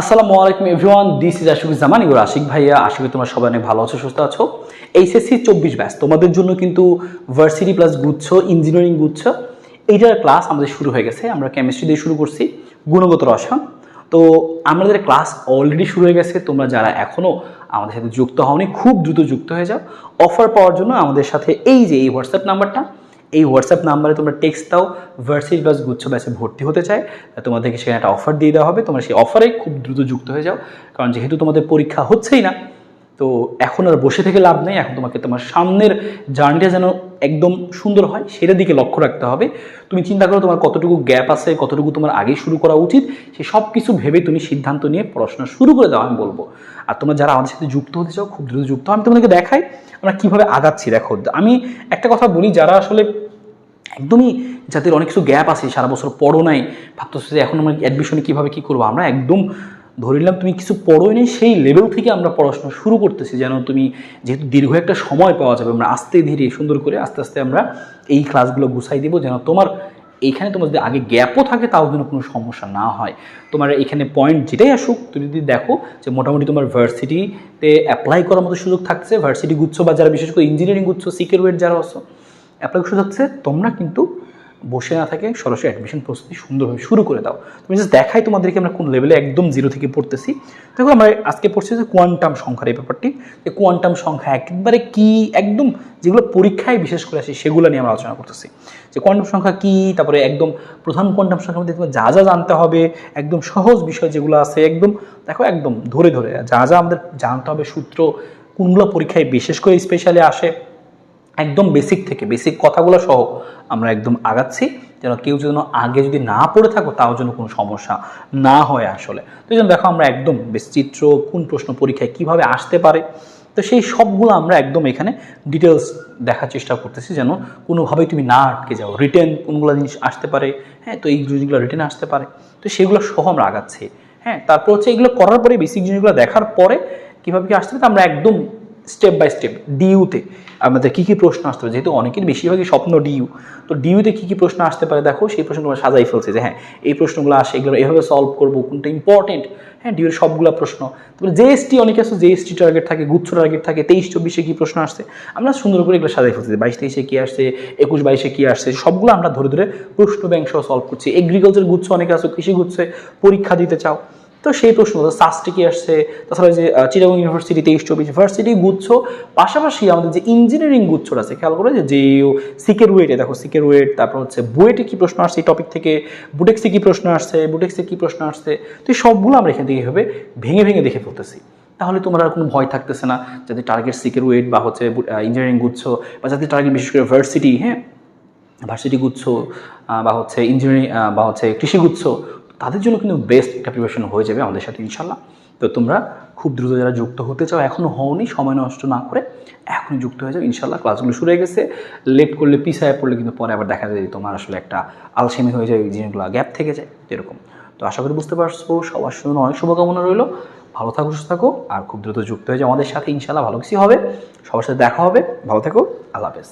আসসালামু আলাইকুম everyone this is Ashiq Zaman your Ashiq ভাইয়া। আশা করি তোমরা সবাই অনেক ভালো আছো, সুস্থ আছো। এইচএসসি চব্বিশ ব্যাস, তোমাদের জন্য কিন্তু ভার্সিটি প্লাস গুচ্ছ ইঞ্জিনিয়ারিং গুচ্ছ, এইটার ক্লাস আমাদের শুরু হয়ে গেছে। আমরা কেমিস্ট্রি দিয়ে শুরু করছি, গুণগত রসায়ন। তো আমাদের ক্লাস অলরেডি শুরু হয়ে গেছে। তোমরা যারা এখনও আমাদের সাথে যুক্ত হওনি, খুব দ্রুত যুক্ত হয়ে যাও। অফার পাওয়ার জন্য আমাদের সাথে এই যে এই হোয়াটসঅ্যাপ নাম্বারটা এই হোয়াটসঅ্যাপ নাম্বারে তোমরা টেক্সট দাও ভার্সিস প্লাস গুচ্ছ ব্যাচে ভর্তি হতে চায় তোমাদেরকে সেখানে একটা অফার দিয়ে দেওয়া হবে। তোমরা সেই অফারে খুব দ্রুত যুক্ত হয়ে যাও। কারণ যেহেতু তোমাদের পরীক্ষা হচ্ছেই না, তো এখন আর বসে থেকে লাভ নেই। এখন তোমাকে তোমার সামনের জার্নিটা যেন একদম সুন্দর হয় সেটার দিকে লক্ষ্য রাখতে হবে। তুমি চিন্তা করো তোমার কতটুকু গ্যাপ আছে, কতটুকু তোমার আগে শুরু করা উচিত, সে সব কিছু ভেবে তুমি সিদ্ধান্ত নিয়ে পড়াশোনা শুরু করে দাও, আমি বলব। আর তোমরা যারা আমাদের সাথে যুক্ত হতে চাও, খুব দ্রুত যুক্ত আমি তোমাদেরকে দেখাই, আমরা কীভাবে আগাচ্ছি। দেখো, আমি একটা কথা বলি, যারা আসলে একদমই যাদের অনেক কিছু গ্যাপ আছে, সারা বছর পড়ো নাই, ভাবতেছো যে এখন আমরা অ্যাডমিশনে কীভাবে কী করব? আমরা একদম ধরে নিলাম তুমি কিছু পড়োই নেই, সেই লেভেল থেকে আমরা পড়াশোনা শুরু করতেছি যেন তুমি যেহেতু দীর্ঘ একটা সময় পাওয়া যাবে, আমরা আস্তে ধীরে সুন্দর করে আস্তে আস্তে আমরা এই ক্লাসগুলো গুছাই দেবো যেন তোমার এইখানে তোমার যদি আগে গ্যাপও থাকে তাও যেন কোনো সমস্যা না হয়। তোমার এখানে পয়েন্ট যেটাই আসুক, তুমি যদি দেখো যে মোটামুটি তোমার ভার্সিটিতে অ্যাপ্লাই করার মতো সুযোগ থাকছে ভার্সিটি গুচ্ছ বা যারা বিশেষ করে ইঞ্জিনিয়ারিং গুচ্ছ সিকের ওয়েট যারা আছো অ্যাপ্লাই সুযোগ থাকছে, তোমরা কিন্তু বসে না থাকে, সরাসরি অ্যাডমিশন প্রস্তুতি সুন্দরভাবে শুরু করে দাও। তুমি জাস্ট দেখাই তোমাদেরকে আমরা কোন লেভেলে একদম জিরো থেকে পড়তেছি। দেখো আমরা আজকে পড়ছি যে কোয়ান্টাম সংখ্যার এই ব্যাপারটি। যে কোয়ান্টাম সংখ্যা একবারে কি, একদম যেগুলো পরীক্ষায় বিশেষ করে আসে সেগুলো নিয়ে আমরা আলোচনা করতেছি। যে কোয়ান্টাম সংখ্যা কি, তারপরে একদম প্রধান কোয়ান্টাম সংখ্যার মধ্যে তোমার যা যা জানতে হবে, একদম সহজ বিষয় যেগুলো আছে, একদম দেখো একদম ধরে ধরে, যা যা আমাদের জানতে হবে সূত্র, কোনগুলো পরীক্ষায় বিশেষ করে স্পেশালি আসে একদম বেসিক থেকে বেসিক কথাগুলো সহ আমরা একদম আগাচ্ছি, যেন কেউ যেন আগে যদি না পড়ে থাকো, তাও যেন কোনো সমস্যা না হয় আসলে। তো এই দেখো আমরা একদম চিত্র, কোন প্রশ্ন পরীক্ষায় কীভাবে আসতে পারে, তো সেই সবগুলো আমরা একদম এখানে ডিটেলস দেখার চেষ্টা করতেছি, যেন কোনোভাবেই তুমি না আটকে যাও। রিটেন কোনগুলো জিনিস আসতে পারে হ্যাঁ তো এই জিনিসগুলো রিটেন আসতে পারে, তো সেগুলো সহ আমরা আগাচ্ছি হ্যাঁ তারপর হচ্ছে এগুলো করার পরে বেসিক জিনিসগুলো দেখার পরে কীভাবে কি আসতে পারে আমরা একদম স্টেপ বাই স্টেপ ডিইউতে আমাদের কী কী প্রশ্ন আসতে পারে? যেহেতু অনেকের বেশিরভাগই স্বপ্ন ডিইউ তো ডিইউতে কী কী প্রশ্ন আসতে পারে? দেখো, সেই প্রশ্নগুলো সাজাই ফেলছে যে হ্যাঁ এই প্রশ্নগুলো আসে, এগুলো এভাবে সলভ করব, কোনটা ইম্পর্টেন্ট হ্যাঁ ডিউর সবগুলো প্রশ্ন। তারপরে জেএসটি অনেকে আছে জেএসটি টার্গেট থাকে, গুচ্ছ টার্গেট থাকে, তেইশ, চব্বিশে কী প্রশ্ন আসছে? আমরা সুন্দর করে এগুলো সাজাই ফেলছি বাইশ, তেইশে কী আসছে, একুশ, বাইশে কী আসছে, সবগুলো আমরা ধরে ধরে প্রশ্ন ব্যাংক সহ সলভ করছি। এগ্রিকালচার গুচ্ছ অনেকে আছে, কৃষি গুচ্ছে, পরীক্ষা দিতে চাও। তো সেই প্রশ্ন সাস্টে কি আসছে? তাছাড়া যে চিটাগং ইউনিভার্সিটি তেইশ চব্বিশ ভার্সিটি গুচ্ছ, পাশাপাশি আমাদের যে ইঞ্জিনিয়ারিং গুচ্ছটা আছে, খেয়াল করে যে জেইও সিকের ওয়েটে দেখো সিকের ওয়েট তারপর হচ্ছে বুয়েটে কি প্রশ্ন আসছে, এই টপিক থেকে বুটেক্সে কি প্রশ্ন আসছে বুটেক্সে কি প্রশ্ন আসছে, তো এই সবগুলো আমরা এখান থেকে এভাবে ভেঙে ভেঙে দেখে ফেলতেছি। তাহলে তোমার আর কোনো ভয় থাকতেছে না যাতে টার্গেট সিকের ওয়েট বা হচ্ছে ইঞ্জিনিয়ারিং গুচ্ছ বা যাতে টার্গেট বিশেষ করে ভার্সিটি হ্যাঁ? ভার্সিটি গুচ্ছ বা হচ্ছে ইঞ্জিনিয়ারিং বা হচ্ছে কৃষি গুচ্ছ তাদের জন্য কিন্তু বেস্ট একটা প্রিপারেশন হয়ে যাবে আমাদের সাথে ইনশাল্লাহ তো তোমরা খুব দ্রুত যারা যুক্ত হতে চাও এখনও হওনি, সময় নষ্ট না করে এখনই যুক্ত হয়ে যাও ইনশাল্লাহ ক্লাসগুলো শুরু হয়ে গেছে। লেট করলে, পিছায় পড়লে কিন্তু পরে আবার দেখা যায় তোমার আসলে একটা আলসেমি হয়ে যায়, এই জিনিসগুলো গ্যাপ থেকে যায়, এরকম। তো আশা করি বুঝতে পারছ, সবার জন্য অনেক শুভকামনা রইল। ভালো থাকো, সুস্থ থাকো, আর খুব দ্রুত যুক্ত হয়ে যাও আমাদের সাথে ইনশাল্লাহ ভালো কিছু হবে। সবার সাথে দেখা হবে। ভালো থাকো। আল্লাহ হাফেজ।